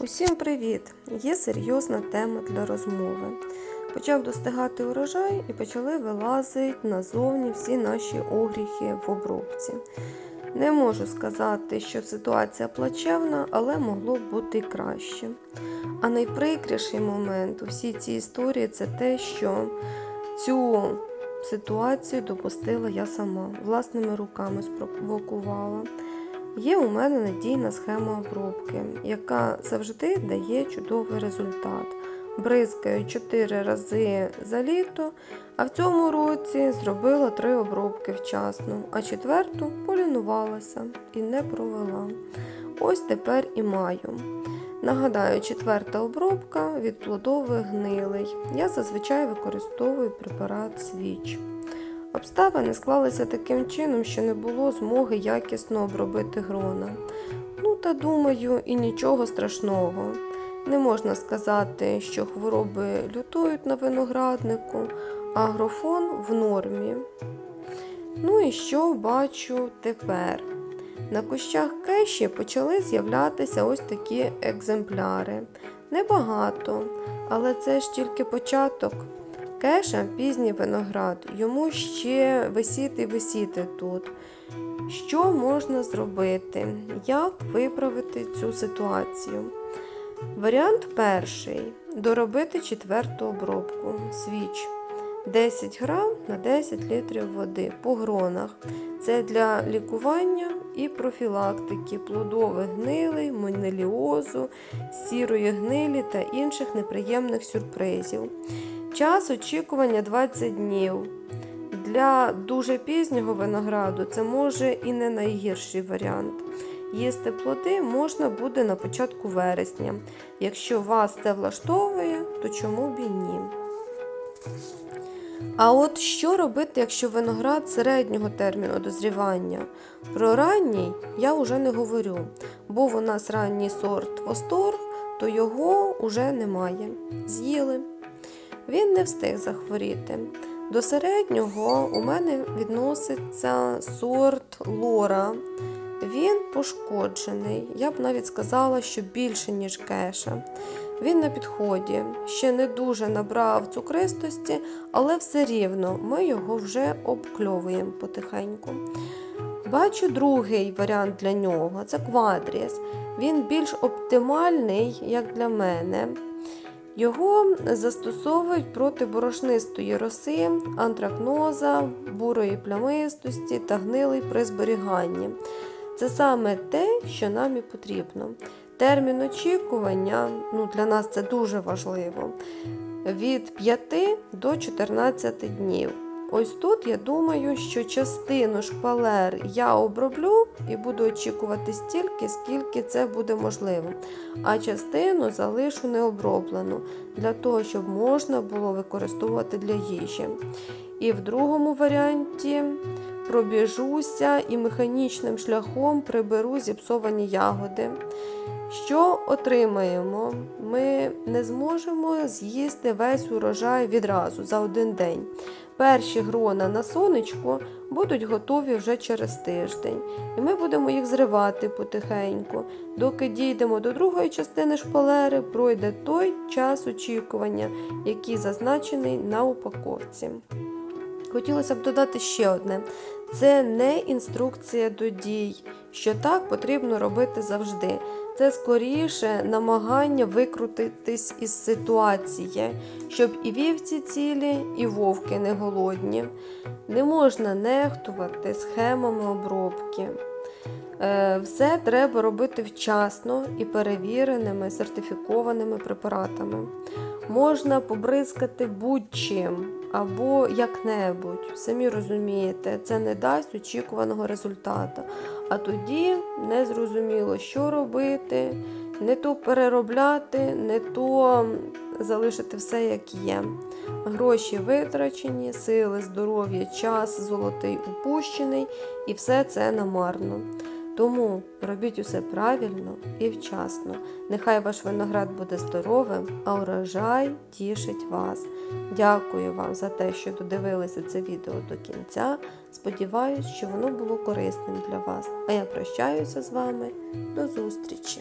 Усім привіт! Є серйозна тема для розмови. Почав достигати урожай і почали вилазити назовні всі наші огріхи в обробці. Не можу сказати, що ситуація плачевна, але могло б бути краще. А найприкріший момент у всій цій історії це те, що цю ситуацію допустила я сама, власними руками спровокувала. Є у мене надійна схема обробки, яка завжди дає чудовий результат. Бризкаю 4 рази за літо, а в цьому році зробила 3 обробки вчасно, а четверту полінувалася і не провела. Ось тепер і маю. Нагадаю, четверта обробка від плодових гнилей. Я зазвичай використовую препарат свіч. Обставини склалися таким чином, що не було змоги якісно обробити грона. Ну та думаю, і нічого страшного. Не можна сказати, що хвороби лютують на винограднику, а грофон в нормі. Ну і що бачу тепер? На кущах кеші почали з'являтися ось такі екземпляри. Небагато, але це ж тільки початок. Кеша пізній виноград, йому ще висіти висіти тут. Що можна зробити? Як виправити цю ситуацію? Варіант перший доробити четверту обробку свіч. 10 грам на 10 літрів води по гронах. Це для лікування і профілактики плодових гнилей, монеліозу, сірої гнилі та інших неприємних сюрпризів. Час очікування 20 днів. Для дуже пізнього винограду це може і не найгірший варіант. Їсти плоди можна буде на початку вересня. Якщо вас це влаштовує, то чому б і ні? А от що робити, якщо виноград середнього терміну дозрівання? Про ранній я вже не говорю. Був у нас ранній сорт восторг, то його вже немає. З'їли. Він не встиг захворіти. До середнього у мене відноситься сорт лора. Він пошкоджений. Я б навіть сказала, що більше, ніж кеша. Він на підході, ще не дуже набрав цукристості, але все рівно ми його вже обкльовуємо потихеньку. Бачу другий варіант для нього це квадріс. Він більш оптимальний, як для мене. Його застосовують проти борошнистої роси, антракноза, бурої плямистості та гнилий при зберіганні. Це саме те, що нам і потрібно. Термін очікування ну, для нас це дуже важливо. Від 5 до 14 днів. Ось тут я думаю, що частину шпалер я оброблю і буду очікувати стільки, скільки це буде можливо. А частину залишу необроблену, для того, щоб можна було використовувати для їжі. І в другому варіанті пробіжуся і механічним шляхом приберу зіпсовані ягоди. Що отримаємо? Ми не зможемо з'їсти весь урожай відразу за один день. Перші грона на сонечку будуть готові вже через тиждень, і ми будемо їх зривати потихеньку. Доки дійдемо до другої частини шпалери, пройде той час очікування, який зазначений на упаковці. Хотілося б додати ще одне: це не інструкція до дій, що так потрібно робити завжди. Це скоріше намагання викрутитись із ситуації, щоб і вівці цілі, і вовки не голодні. Не можна нехтувати схемами обробки. Е, Все треба робити вчасно і перевіреними сертифікованими препаратами. Можна побризкати будь-чим або як-небудь. Самі розумієте, це не дасть очікуваного результату. А тоді не зрозуміло, що робити, не то переробляти, не то залишити все, як є. Гроші витрачені, сили, здоров'я, час, золотий упущений, і все це намарно. Тому робіть усе правильно і вчасно. Нехай ваш виноград буде здоровим, а урожай тішить вас. Дякую вам за те, що додивилися це відео до кінця. Сподіваюсь, що воно було корисним для вас. А я прощаюся з вами. До зустрічі!